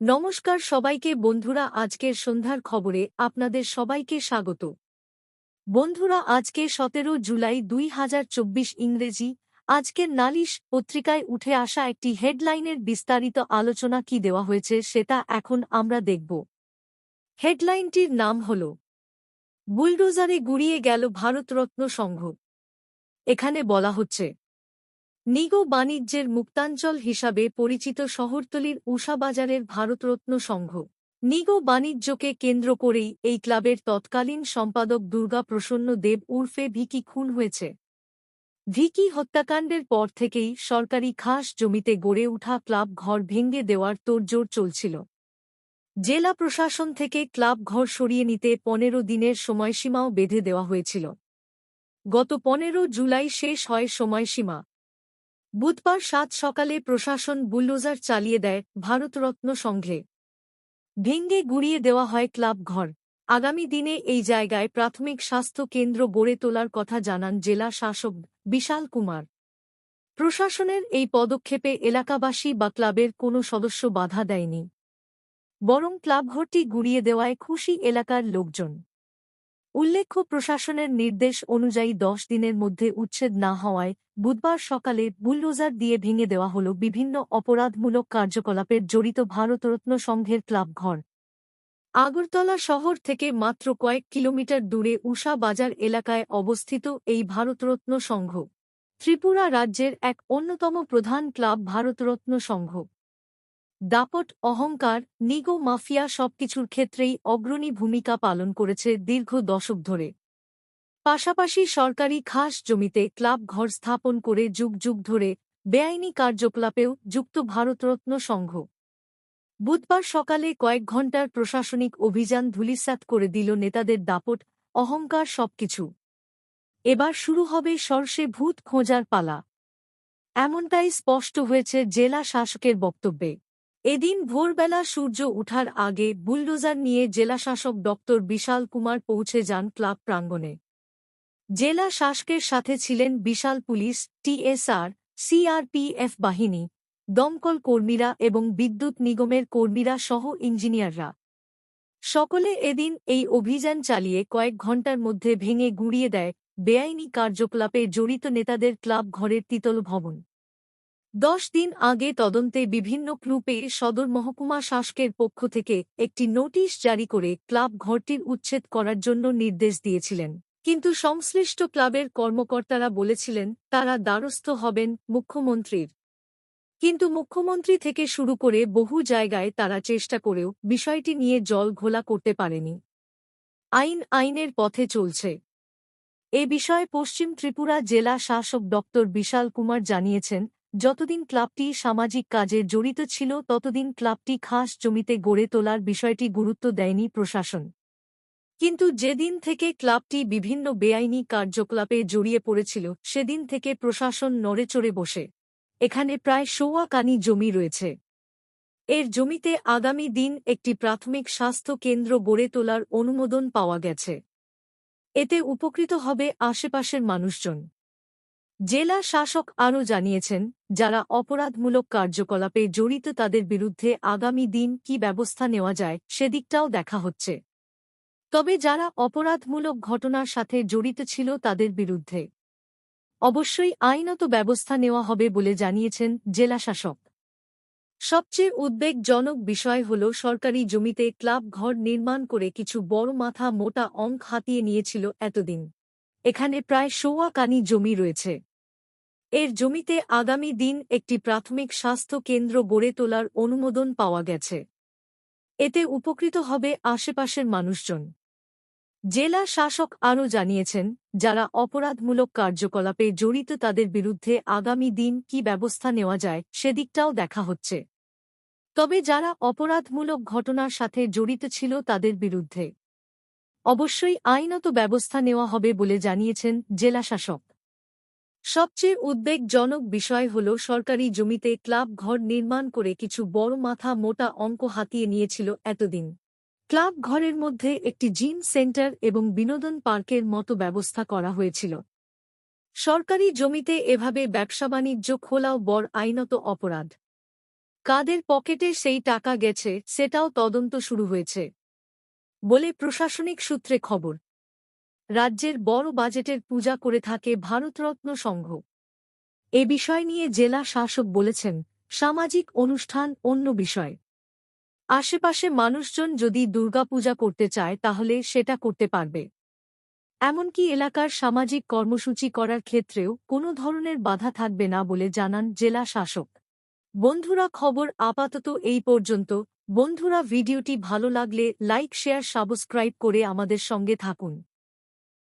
নমস্কার সবাইকে বন্ধুরা, আজকের সন্ধ্যার খবরে আপনাদের সবাইকে স্বাগত। বন্ধুরা, আজকে সতেরো জুলাই দুই হাজার চব্বিশ ইংরেজি, আজকের নালিশ পত্রিকায় উঠে আসা একটি হেডলাইনের বিস্তারিত আলোচনা কি দেওয়া হয়েছে সেটা এখন আমরা দেখব। হেডলাইনটির নাম হল, বুলডোজারে গুড়িয়ে গেল ভারতরত্ন সংঘ। এখানে বলা হচ্ছে নিগো বাণিজ্যের মুক্তাঞ্চল হিসাবে পরিচিত শহরতলির উষাবাজারের ভারতরত্ন সংঘ। নিগো বাণিজ্যকে কেন্দ্র করেই এই ক্লাবের তৎকালীন সম্পাদক দুর্গা প্রসন্ন দেব উর্ফে ভিকি খুন হয়েছে। ভিকি হত্যাকাণ্ডের পর থেকেই সরকারি খাস জমিতে গড়ে ওঠা ক্লাব ঘর ভেঙে দেওয়ার তোড়জোড় চলছিল। জেলা প্রশাসন থেকে ক্লাব ঘর সরিয়ে নিতে পনেরো দিনের সময়সীমাও বেঁধে দেওয়া হয়েছিল। গত পনেরো জুলাই শেষ হয় সময়সীমা। বুধবার সাত সকালে প্রশাসন বুলডোজার চালিয়ে দেয় ভারতরত্ন সংঘে। ভেঙ্গে গুড়িয়ে দেওয়া হয় ক্লাব ঘর। আগামী দিনে এই জায়গায় প্রাথমিক স্বাস্থ্য কেন্দ্র গড়ে তোলার কথা জানান জেলা শাসক বিশাল কুমার। প্রশাসনের এই পদক্ষেপে এলাকাবাসী বা ক্লাবের কোনো সদস্য বাধা দেয়নি। বরং ক্লাবঘরটি গুড়িয়ে দেওয়ায় খুশি এলাকার লোকজন। উল্লেখ্য প্রশাসনের নির্দেশ অনুযায়ী দশ দিনের মধ্যে উচ্ছেদ না হওয়ায় বুধবার সকালে বুলডোজার দিয়ে ভেঙে দেওয়া হল বিভিন্ন অপরাধমূলক কার্যকলাপের জড়িত ভারতরত্ন সংঘের ক্লাব ঘর। আগরতলা শহর থেকে মাত্র কয়েক কিলোমিটার দূরে উষা বাজার এলাকায় অবস্থিত এই ভারতরত্ন সংঘ। ত্রিপুরা রাজ্যের এক অন্যতম প্রধান ক্লাব ভারতরত্ন সংঘ। দাপট, অহংকার, নিগো মাফিয়া সবকিছুর ক্ষেত্রেই অগ্রণী ভূমিকা পালন করেছে দীর্ঘ দশক ধরে। পাশাপাশি সরকারি খাস জমিতে ক্লাব ঘর স্থাপন করে যুগ যুগ ধরে বেআইনি কার্যকলাপেও যুক্ত ভারতরত্ন সংঘ। বুধবার সকালে কয়েক ঘণ্টার প্রশাসনিক অভিযান ধুলিস্যাত করে দিল নেতাদের দাপট, অহংকার সবকিছু। এবার শুরু হবে সর্ষে ভূত খোঁজার পালা। এমনটাই স্পষ্ট হয়েছে জেলা শাসকের বক্তব্যে। এদিন ভোরবেলা সূর্য উঠার আগে বুলডোজার নিয়ে জেলাশাসক ড বিশাল কুমার পৌঁছে যান ক্লাব প্রাঙ্গণে। জেলা শাসকের সাথে ছিলেন বিশাল পুলিশ, টিএসআর, সিআরপিএফ বাহিনী, দমকল কর্মীরা এবং বিদ্যুৎ নিগমের কর্মীরা সহ ইঞ্জিনিয়াররা। সকলে এদিন এই অভিযান চালিয়ে কয়েক ঘণ্টার মধ্যে ভেঙে গুঁড়িয়ে দেয় বেআইনি কার্যকলাপে জড়িত নেতাদের ক্লাব ঘরের তিতল ভবন। দশ দিন আগে তদন্তে বিভিন্ন ক্লু পেয়ে সদর মহকুমা শাসকের পক্ষ থেকে একটি নোটিশ জারি করে ক্লাব ঘরটির উচ্ছেদ করার জন্য নির্দেশ দিয়েছিলেন। কিন্তু সংশ্লিষ্ট ক্লাবের কর্মকর্তারা বলেছিলেন, তারা দ্বারস্থ হবেন মুখ্যমন্ত্রীর। কিন্তু মুখ্যমন্ত্রী থেকে শুরু করে বহু জায়গায় তারা চেষ্টা করেও বিষয়টি নিয়ে জল ঘোলা করতে পারেনি। আইন আইনের পথে চলছে। এ বিষয়ে পশ্চিম ত্রিপুরা জেলা শাসক ডক্টর বিশাল কুমার জানিয়েছেন যতদিন ক্লাবটি সামাজিক কাজে জড়িত ছিল, ততদিন ক্লাবটি খাস জমিতে গড়ে তোলার বিষয়টি গুরুত্ব দেয়নি প্রশাসন। কিন্তু যেদিন থেকে ক্লাবটি বিভিন্ন বেআইনি কার্যকলাপে জড়িয়ে পড়েছিল, সেদিন থেকে প্রশাসন নড়েচড়ে বসে। এখানে প্রায় সোয়া কানি জমি রয়েছে। এর জমিতে আগামী দিন একটি প্রাথমিক স্বাস্থ্য কেন্দ্র গড়ে তোলার অনুমোদন পাওয়া গেছে। এতে উপকৃত হবে আশেপাশের মানুষজন। জেলা শাসক আরও জানিয়েছেন, যারা অপরাধমূলক কার্যকলাপে জড়িত তাদের বিরুদ্ধে আগামী দিন কি ব্যবস্থা নেওয়া যায় সেদিকটাও দেখা হচ্ছে। তবে যারা অপরাধমূলক ঘটনার সাথে জড়িত ছিল তাদের বিরুদ্ধে অবশ্যই আইনত ব্যবস্থা নেওয়া হবে বলে জানিয়েছেন জেলা শাসক। সবচেয়ে উদ্বেগজনক বিষয় হল সরকারি জমিতে ক্লাব ঘর নির্মাণ করে কিছু বড় মাথা মোটা অঙ্ক হাতিয়ে নিয়েছিল এতদিন। এখানে প্রায় সোয়া কানি জমি রয়েছে। এর জমিতে আগামী দিন একটি প্রাথমিক স্বাস্থ্য কেন্দ্র গড়ে তোলার অনুমোদন পাওয়া গেছে। এতে উপকৃত হবে আশেপাশের মানুষজন। জেলা শাসক আরও জানিয়েছেন, যারা অপরাধমূলক কার্যকলাপে জড়িত তাদের বিরুদ্ধে আগামী দিন কি ব্যবস্থা নেওয়া যায় সেদিকটাও দেখা হচ্ছে। তবে যারা অপরাধমূলক ঘটনার সাথে জড়িত ছিল তাদের বিরুদ্ধে অবশ্যই আইনত ব্যবস্থা নেওয়া হবে বলে জানিয়েছেন জেলাশাসক সবচেয়ে উদ্বেগজনক বিষয় হল সরকারি জমিতে ক্লাব ঘর নির্মাণ করে কিছু বড় মাথা মোটা অঙ্ক হাতিয়ে নিয়েছিল এতদিন। ক্লাব ঘরের মধ্যে একটি জিম সেন্টার এবং বিনোদন পার্কের মতো ব্যবস্থা করা হয়েছিল। সরকারি জমিতে এভাবে ব্যবসা বাণিজ্য খোলাও বড় আইনত অপরাধ। কাদের পকেটে সেই টাকা গেছে, সেটাও তদন্ত শুরু হয়েছে বলে প্রশাসনিক সূত্রে খবর। রাজ্যের বড় বাজেটের পূজা করে থাকে ভারতরত্ন সংঘ। এ বিষয় নিয়ে জেলা শাসক বলেছেন, সামাজিক অনুষ্ঠান অন্য বিষয়। আশেপাশে মানুষজন যদি দুর্গাপূজা করতে চায় তাহলে সেটা করতে পারবে। এমনকি এলাকার সামাজিক কর্মসূচি করার ক্ষেত্রেও কোনো ধরনের বাধা থাকবে না বলে জানান জেলা শাসক। বন্ধুরা, খবর আপাতত এই পর্যন্ত। বন্ধুরা, ভিডিওটি ভালো লাগলে লাইক, শেয়ার, সাবস্ক্রাইব করে আমাদের সঙ্গে থাকুন।